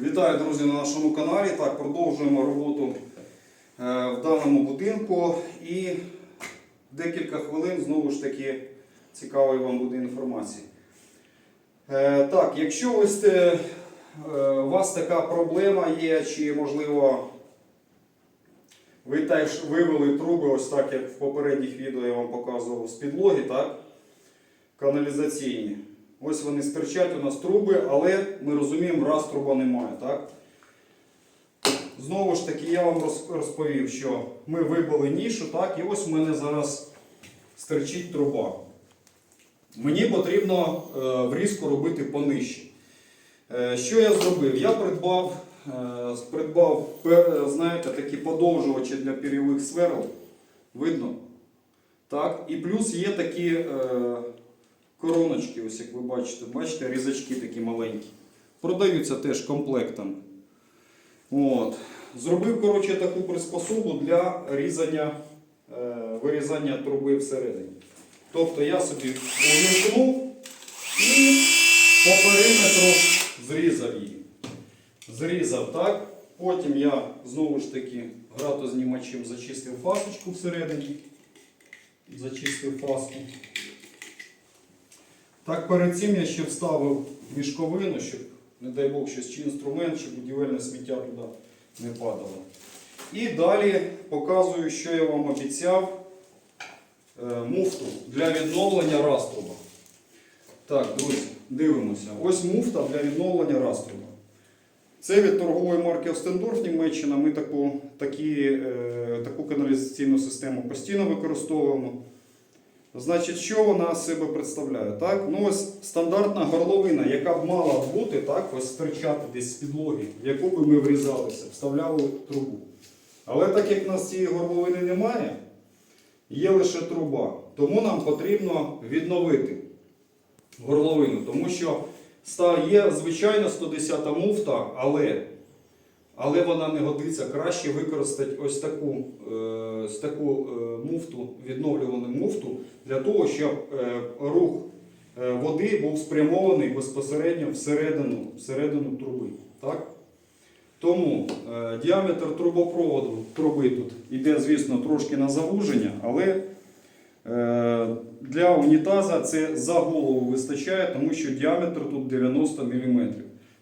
Вітаю, друзі, на нашому каналі. Так, продовжуємо роботу е, в даному будинку і декілька хвилин знову ж таки цікавої вам буде інформації. Е, Так, якщо ось е, у вас така проблема є, чи можливо ви теж вивели труби, ось так як в попередніх відео я вам показував з підлоги, так? Каналізаційні. Ось вони стирчать у нас труби, але ми розуміємо, раз труба немає. Так? Знову ж таки, я вам розповів, що ми вибили нішу, так, і ось у мене зараз стирчить труба. Мені потрібно е, врізку робити понижче. Е, що я зробив? Я придбав, е, придбав знаєте, такі подовжувачі для пірьових сверл. Видно? Так? І плюс є такі короночки, ось як ви бачите, бачите, різачки такі маленькі. Продаються теж комплектом. От. Зробив коротше, таку приспособу для різання, е, вирізання труби всередині. Тобто я собі увімкнув і по периметру зрізав її. Зрізав так. Потім я знову ж таки гратознімачем зачистив фасочку всередині. Зачистив фаску. Так, перед цим я ще вставив мішковину, щоб, не дай Бог, щось чи інструмент, чи будівельне сміття туди не падало. І далі показую, що я вам обіцяв е, муфту для відновлення раструба. Так, друзі, дивимося. Ось муфта для відновлення раструба. Це від торгової марки Остендорф Німеччина. Ми таку, такі, е, таку каналізаційну систему постійно використовуємо. Значить, що вона себе представляє? Так? Ну, ось стандартна горловина, яка б мала бути, так, ось стирчати десь з підлоги, в яку би ми врізалися, вставляли трубу. Але так як в нас цієї горловини немає, є лише труба. Тому нам потрібно відновити горловину. Тому що є звичайно 110 муфта, але, але вона не годиться. Краще використати ось таку, е, таку е, муфту, відновлювану муфту, для того, щоб е, рух е, води був спрямований безпосередньо всередину, всередину труби. Так? Тому діаметр трубопроводу труби тут йде, звісно, трошки на завуження, але для унітаза це за голову вистачає, тому що діаметр тут 90 мм.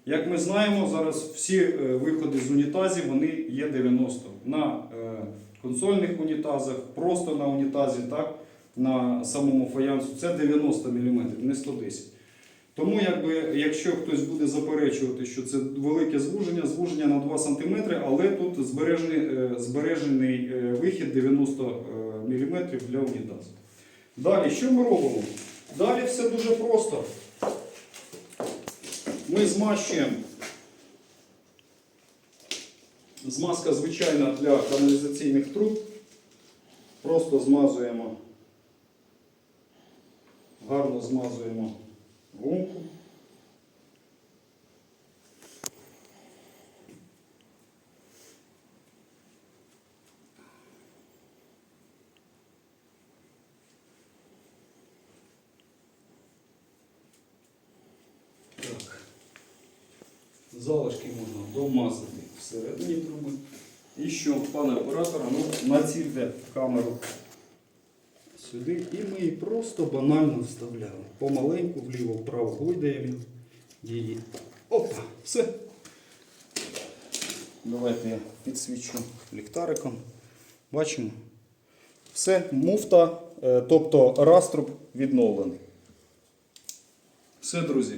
Як ми знаємо, зараз всі е, виходи з унітазів вони є 90 на е, консольних унітазах, просто на унітазі, так, на самому фаянсу це 90 мм, не 110 тому, якби, якщо хтось буде заперечувати, що це велике звуження, звуження на 2 см, але тут збережений, е, збережений е, вихід 90 мм для унітазу. Далі, що ми робимо? Далі все дуже просто. Ми змащуємо. Змазка звичайна для каналізаційних труб. Просто змазуємо, гарно змазуємо гумку. Залишки можна домазати всередині труби. І що, пане оператора, ну, націльте камеру сюди і ми її просто банально вставляємо. Помаленьку, вліво-вправо гойдаємо її. Опа, все. Давайте я підсвічу ліхтариком. Бачимо. Все, муфта, е, тобто раструб відновлений. Все, друзі.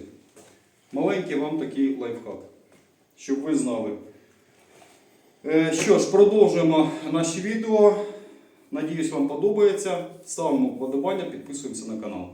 Маленький вам такий лайфхак, щоб ви знали. Е, Що ж, продовжуємо наші відео. Надіюсь, вам подобається. Ставимо вподобання, підписуємося на канал.